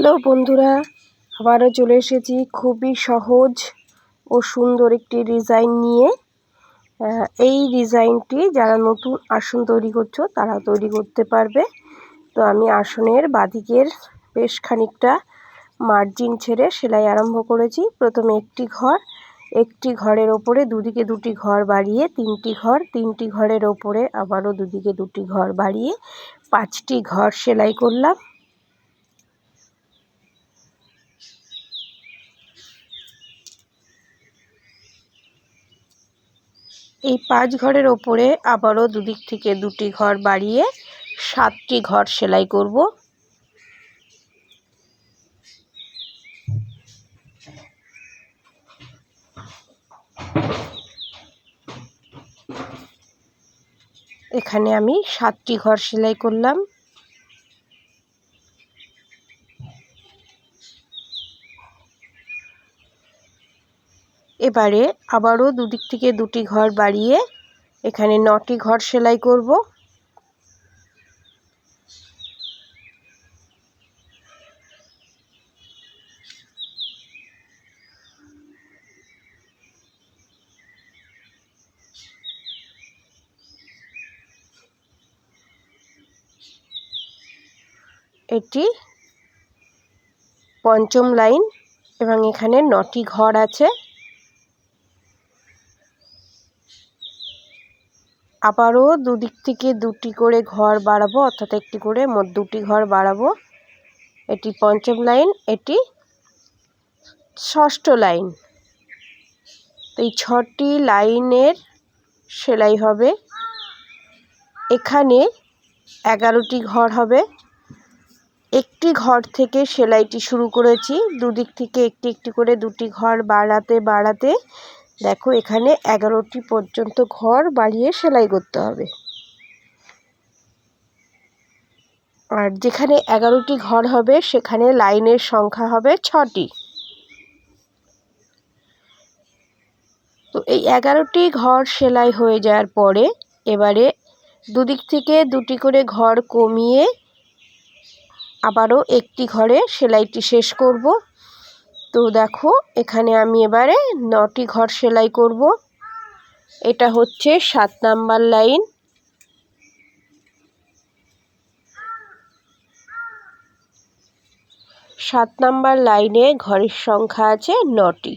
Hello বন্ধুরা, আবারও চলে এসেছি খুবই সহজ ও সুন্দর একটি ডিজাইন নিয়ে। এই ডিজাইনটি যারা নতুন আসন তৈরি করছ, তারা তৈরি করতে পারবে। তো আমি আসনের বাদিকের বেশ খানিকটা মার্জিন ছেড়ে সেলাই আরম্ভ করেছি। প্রথমে একটি ঘর, একটি ঘরের ওপরে দুদিকে দুটি ঘর বাড়িয়ে তিনটি ঘর, তিনটি ঘরের ওপরে আবারও দুদিকে দুটি ঘর বাড়িয়ে পাঁচটি ঘর সেলাই করলাম। এই পাঁচ ঘরের ওপরে আবারও দুদিক থেকে দুটি ঘর বাড়িয়ে সাতটি ঘর সেলাই করব। এখানে আমি সাতটি ঘর সেলাই করলাম। এবারে আবারও দুদিক থেকে দুটি ঘর বাড়িয়ে এখানে নটি ঘর সেলাই করব। এটি পঞ্চম লাইন এবং এখানে নটি ঘর আছে। আবারও দুদিক থেকে দুটি করে ঘর বাড়াবো, অর্থাৎ একটি করে মোট দুটি ঘর বাড়াবো। এটি পঞ্চম লাইন, এটি ষষ্ঠ লাইন। তো এই ছটি লাইনের সেলাই হবে। এখানে এগারোটি ঘর হবে। একটি ঘর থেকে সেলাইটি শুরু করেছি। দুদিক থেকে একটি একটি করে দুটি ঘর বাড়াতে বাড়াতে দেখো, এখানে এগারোটি পর্যন্ত ঘর বাড়িয়ে সেলাই করতে হবে। আর যেখানে এগারোটি ঘর হবে, সেখানে লাইনের সংখ্যা হবে ছটি। তো এই এগারোটি ঘর সেলাই হয়ে যাওয়ার পরে এবারে দুদিক থেকে দুটি করে ঘর কমিয়ে আবারও একটি ঘরে সেলাইটি শেষ করব। তো দেখো, এখানে আমি এবারে নটি ঘর সেলাই করব। এটা হচ্ছে সাত নাম্বার লাইন। সাত নাম্বার লাইনে ঘরের সংখ্যা আছে নটি।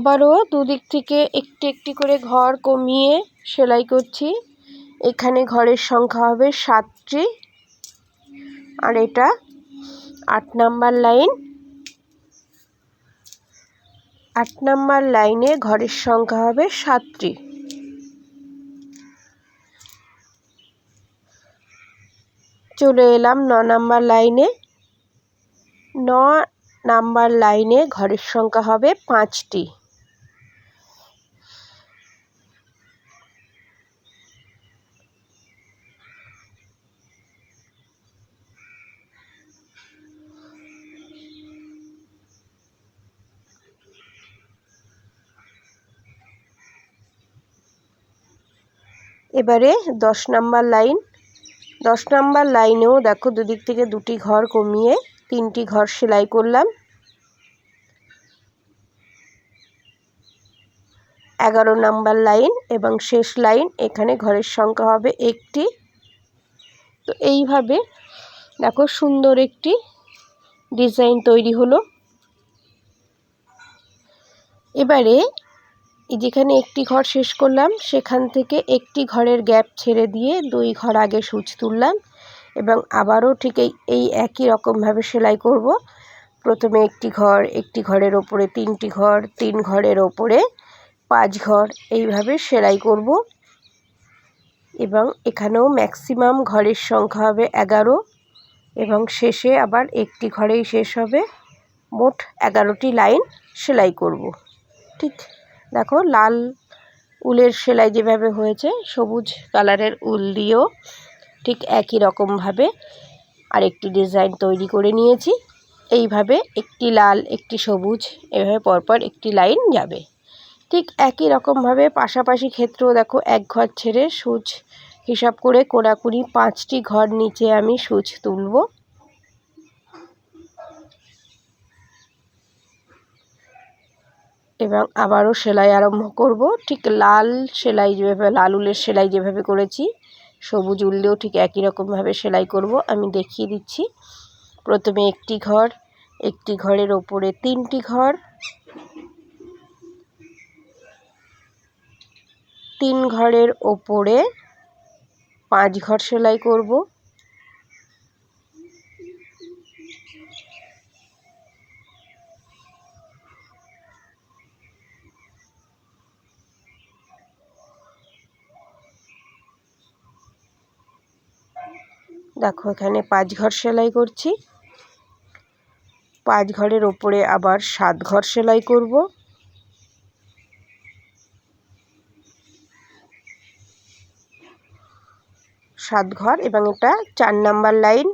আবারও দুদিক থেকে একটি একটি করে ঘর কমিয়ে সেলাই করছি। এখানে ঘরের সংখ্যা হবে সাতটি। আর এটা আট নাম্বার লাইন। আট নাম্বার লাইনে ঘরের সংখ্যা হবে সাতটি। চলে এলাম ন নাম্বার লাইনে। ন নাম্বার লাইনে ঘরের সংখ্যা হবে পাঁচটি। এবারে দশ নাম্বার লাইন। দশ নাম্বার লাইনেও দেখো দুদিক থেকে দুটি ঘর কমিয়ে তিনটি ঘর সেলাই করলাম। এগারো নাম্বার লাইন এবং শেষ লাইন, এখানে ঘরের সংখ্যা হবে একটি। তো এইভাবে দেখো সুন্দর একটি ডিজাইন তৈরি হলো। এবারে যেখানে একটি ঘর শেষ করলাম, সেখান থেকে একটি ঘরের গ্যাপ ছেড়ে দিয়ে দুই ঘর আগে সূচ তুললাম এবং আবারও ঠিক এই এই একই রকমভাবে সেলাই করব। প্রথমে একটি ঘর, একটি ঘরের ওপরে তিনটি ঘর, তিন ঘরের ওপরে পাঁচ ঘর, এইভাবে সেলাই করব। এবং এখানেও ম্যাক্সিমাম ঘরের সংখ্যা হবে এগারো এবং শেষে আবার একটি ঘরেই শেষ হবে। মোট এগারোটি লাইন সেলাই করব। ঠিক। দেখো, লাল উলের সেলাই যেভাবে হয়েছে, সবুজ কালারের উল দিয়েও ঠিক একই রকমভাবে আরেকটি ডিজাইন তৈরি করে নিয়েছি। এইভাবে একটি লাল, একটি সবুজ, এভাবে পরপর একটি লাইন যাবে। ঠিক একই রকমভাবে পাশাপাশি ক্ষেত্রেও দেখো, এক ঘর ছেড়ে সূচ হিসাব করে কোড়াকুড়ি পাঁচটি ঘর নিচে আমি সূচ তুলব। এবং আবারও সেলাই আরম্ভ করব। ঠিক লাল সেলাই যেভাবে লাল উলের সেলাই যেভাবে করেছি, সবুজ উললেও ঠিক একই রকমভাবে সেলাই করব। আমি দেখিয়ে দিচ্ছি। প্রথমে একটি ঘর, একটি ঘরের ওপরে তিনটি ঘর, তিন ঘরের ওপরে পাঁচ ঘর সেলাই করব। দেখো, এখানে পাঁচ ঘর সেলাই করছি। পাঁচ ঘরের ওপরে আবার সাত ঘর সেলাই করব। সাত ঘর এবং এটা চার নাম্বার লাইন।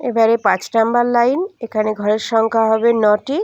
এবারে পাঁচ নাম্বার লাইন এখানে ঘরের সংখ্যা হবে নটি।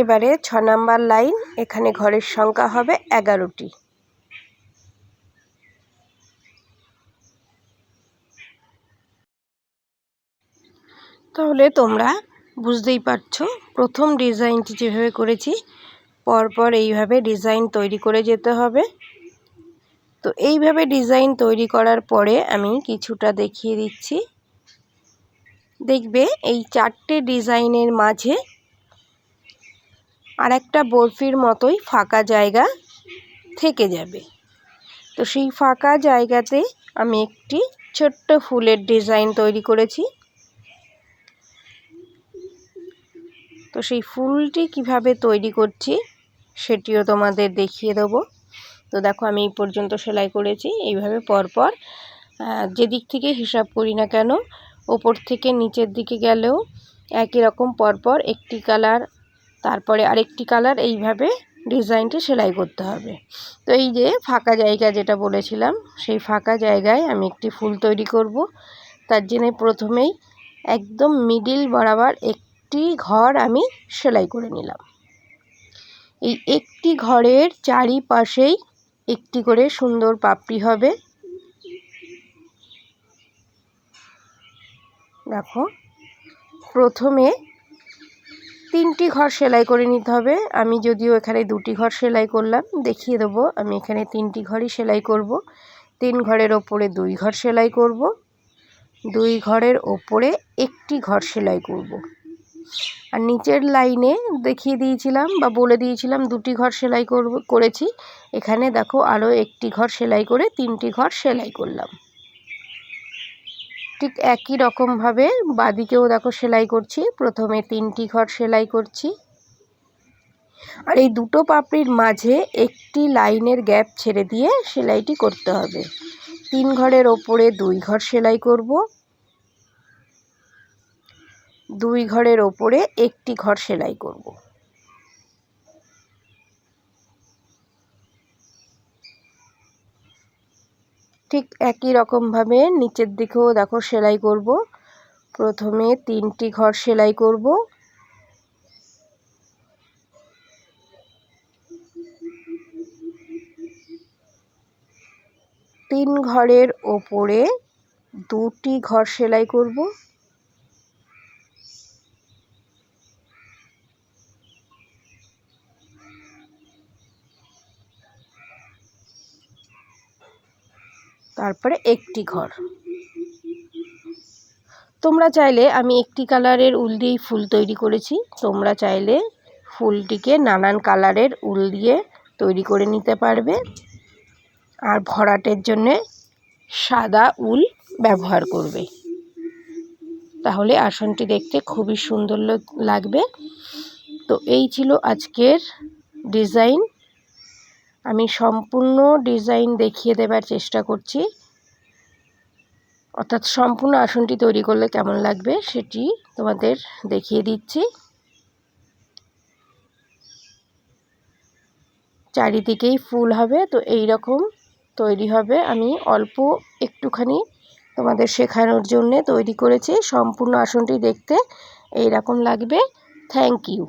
এবারে ছ নাম্বার লাইন, এখানে ঘরের সংখ্যা হবে এগারোটি। তাহলে তোমরা বুঝতেই পারছ, প্রথম ডিজাইনটি যেভাবে করেছি, পরপর এইভাবে ডিজাইন তৈরি করে যেতে হবে। তো এইভাবে ডিজাইন তৈরি করার পরে আমি কিছুটা দেখিয়ে দিচ্ছি। দেখবে এই চারটে ডিজাইনের মাঝে আর একটা বরফির মতোই ফাঁকা জায়গা থেকে যাবে। তো সেই ফাঁকা জায়গাতে আমি একটি ছোট্ট ফুলের ডিজাইন তৈরি করেছি। তো সেই ফুলটি কীভাবে তৈরি করছি সেটিও তোমাদের দেখিয়ে দেবো। তো দেখো আমি এই পর্যন্ত সেলাই করেছি, এইভাবে পরপর যেদিক থেকে হিসাব করি না কেন, ওপর থেকে নিচের দিকে গেলেও একই রকম পরপর একটি কালার তারপরে আরেকটি কালার, এইভাবে ডিজাইনটি সেলাই করতে হবে। তো এই যে ফাঁকা জায়গা যেটা বলেছিলাম, সেই ফাঁকা জায়গায় আমি একটি ফুল তৈরি করব। তার জন্য প্রথমেই একদম মিডিল বরাবর একটি ঘর আমি সেলাই করে নিলাম। এই একটি ঘরের চারিপাশেই একটি করে সুন্দর পাপড়ি হবে। দেখো, প্রথমে তিনটি ঘর সেলাই করে নিতে হবে। আমি যদিও এখানে দুটি ঘর সেলাই করলাম, দেখিয়ে দেবো। আমি এখানে তিনটি ঘরই সেলাই করব। তিন ঘরের ওপরে দুই ঘর সেলাই করব। দুই ঘরের ওপরে একটি ঘর সেলাই করব। আর নিচের লাইনে দেখিয়ে দিয়েছিলাম বা বলে দিয়েছিলাম দুটি ঘর সেলাই করব, করেছি। এখানে দেখো আরও একটি ঘর সেলাই করে তিনটি ঘর সেলাই করলাম। ঠিক একই রকমভাবে বাদিকেও দেখো সেলাই করছি। প্রথমে তিনটি ঘর সেলাই করছি। আর এই দুটো পাপড়ির মাঝে একটি লাইনের গ্যাপ ছেড়ে দিয়ে সেলাইটি করতে হবে। তিন ঘরের ওপরে দুই ঘর সেলাই করব। দুই ঘরের ওপরে একটি ঘর সেলাই করব। ঠিক একই রকমভাবে নিচের দিকেও দেখো সেলাই করব। প্রথমে তিনটি ঘর সেলাই করব। তিন ঘরের ওপরে দুটি ঘর সেলাই করব। তারপরে একটি ঘর। তোমরা চাইলে, আমি একটি কালারের উল দিয়েই ফুল তৈরি করেছি। তোমরা চাইলে ফুলটিকে নানান কালারের উল দিয়ে তৈরি করে নিতে পারবে। আর ভরাটের জন্যে সাদা উল ব্যবহার করবে। তাহলে আসনটি দেখতে খুবই সুন্দর লাগবে। তো এই ছিল আজকের ডিজাইন। আমি সম্পূর্ণ ডিজাইন দেখিয়ে দেবার চেষ্টা করছি। অর্থাৎ সম্পূর্ণ আসনটি তৈরি করলে কেমন লাগবে সেটি তোমাদের দেখিয়ে দিচ্ছি। চারিদিকেই ফুল হবে, তো এই রকম তৈরি হবে। আমি অল্প একটুখানি তোমাদের শেখানোর জন্যে তৈরি করেছি। সম্পূর্ণ আসনটি দেখতে এই রকম লাগবে। Thank you